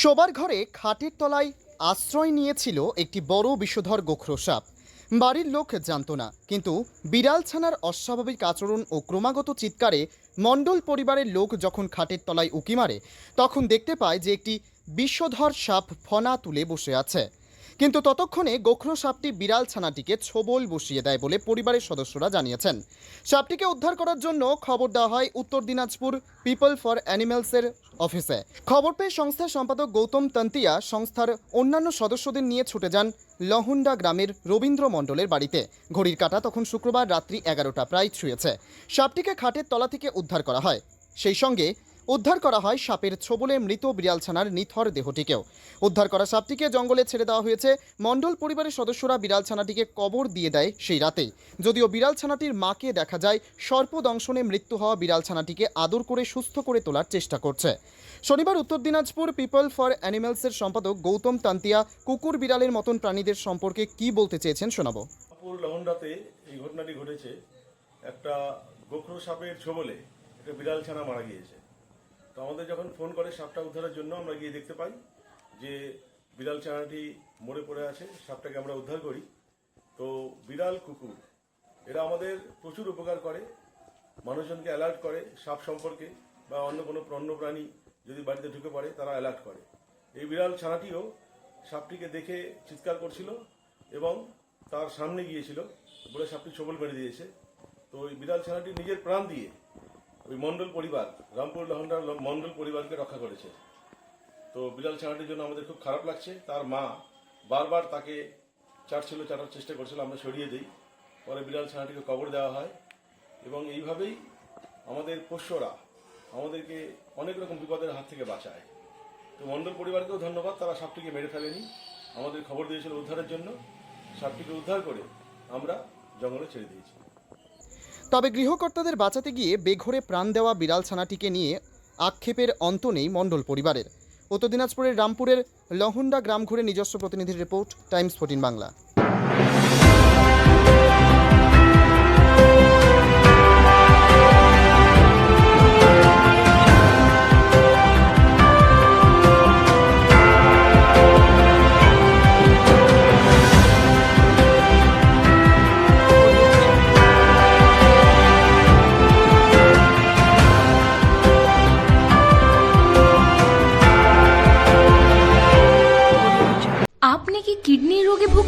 শোবার ঘরে খাটের তলায় আশ্রয় নিয়েছিল একটি বড় বিষধর গোখরো সাপ। বাড়ির লোক জানত না, কিন্তু বিড়াল ছানার অস্বাভাবিক আচরণ ও ক্রমাগত চিৎকারে মণ্ডল পরিবারের লোক যখন খাটের তলায় উকি মারে, তখন দেখতে পায় যে একটি বিষধর সাপ ফনা তুলে বসে আছে। কিন্তু ততক্ষণে গোখরো সাপটি বিড়াল ছানাটিকে ছোবল বসিয়ে দেয় বলে পরিবারের সদস্যরা জানিয়েছেন। সাপটিকে উদ্ধার করার জন্য খবর দেওয়া হয় উত্তর দিনাজপুর পিপল ফর অ্যানিমেলসের অফিসে। খবর পেয়ে সংস্থার সম্পাদক গৌতম তন্তিয়া সংস্থার অন্যান্য সদস্যদের নিয়ে ছুটে যান লহুন্ডা গ্রামের রবীন্দ্র মণ্ডলের বাড়িতে। ঘড়ির কাটা তখন শুক্রবার রাত্রি এগারোটা প্রায় ছুঁয়েছে। সাপটিকে খাটের তলা থেকে উদ্ধার করা হয়। সেই সঙ্গে উদ্ধার করা হয় সাপের ছোবলে মৃত বিড়ালছানার নিথর দেহটিকেও। উদ্ধার করা সাপটিকে জঙ্গলে ছেড়ে দেওয়া হয়েছে। মণ্ডল পরিবারের সদস্যরা বিড়ালছানাটিকে কবর দিয়ে দেয় সেই রাতেই যদিও বিড়ালছানাটির মাকে দেখা যায়, সর্পদংশনে মৃত্যু হওয়া বিড়ালছানাটিকে আদর করে সুস্থ করে তোলার চেষ্টা করছে। শনিবার উত্তর দিনাজপুর পিপল ফর অ্যানিমেলসের সম্পাদক গৌতম তান্তিয়া কুকুর বিড়ালের মতন প্রাণীদের সম্পর্কে কি বলতে চেয়েছেন শোনাবো। এই ঘটনাটি ঘটেছে। একটা গোখরো সাপের ছোবলে একটা বিড়াল ছানা মারা গিয়েছে। তো আমাদের যখন ফোন করে সাপটা উদ্ধারের জন্য আমরা গিয়ে দেখতে পাই যে বিড়াল ছানাটি মরে পড়ে আছে, সাপটাকে আমরা উদ্ধার করি। তো বিড়াল কুকুর, এরা আমাদের প্রচুর উপকার করে, মানুষজনকে অ্যালার্ট করে সাপ সম্পর্কে বা অন্য কোনো অন্য প্রাণী যদি বাড়িতে ঢুকে পড়ে তারা অ্যালার্ট করে। এই বিড়াল ছানাটিও সাপটিকে দেখে চিৎকার করছিল এবং তার সামনে গিয়েছিল বলে সাপটি ছবল মেরে দিয়েছে। তো ওই বিড়াল ছানাটি নিজের প্রাণ দিয়ে ওই মণ্ডল পরিবার, রামপুর লহন্ডার মণ্ডল পরিবারকে রক্ষা করেছে। তো বিড়াল ছানাটির জন্য আমাদের খুব খারাপ লাগছে। তার মা বারবার তাকে চাটছিল, চাটার চেষ্টা করছিল, আমরা সরিয়ে দিই। পরে বিড়াল ছানাটিকে কবর দেওয়া হয়। এবং এইভাবেই আমাদের পোষ্যরা আমাদেরকে অনেক রকম বিপদের হাত থেকে বাঁচায়। তো মণ্ডল পরিবারকেও ধন্যবাদ, তারা সাপটিকে মেরে ফেলেনি। আমাদের খবর দিয়েছিল উদ্ধারের জন্য। সাপটিকে উদ্ধার করে আমরা জঙ্গলে ছেড়ে দিয়েছি। তবে গৃহকর্তাদের বাঁচাতে গিয়ে বেঘরে প্রাণ দেওয়া বিড়াল ছানাটিকে নিয়ে আক্ষেপের অন্ত নেই মণ্ডল পরিবারের। উত্তর দিনাজপুরের রামপুরের লহুন্ডা গ্রাম ঘুরে নিজস্ব প্রতিনিধির রিপোর্ট, টাইমস ফোর্টিন বাংলা।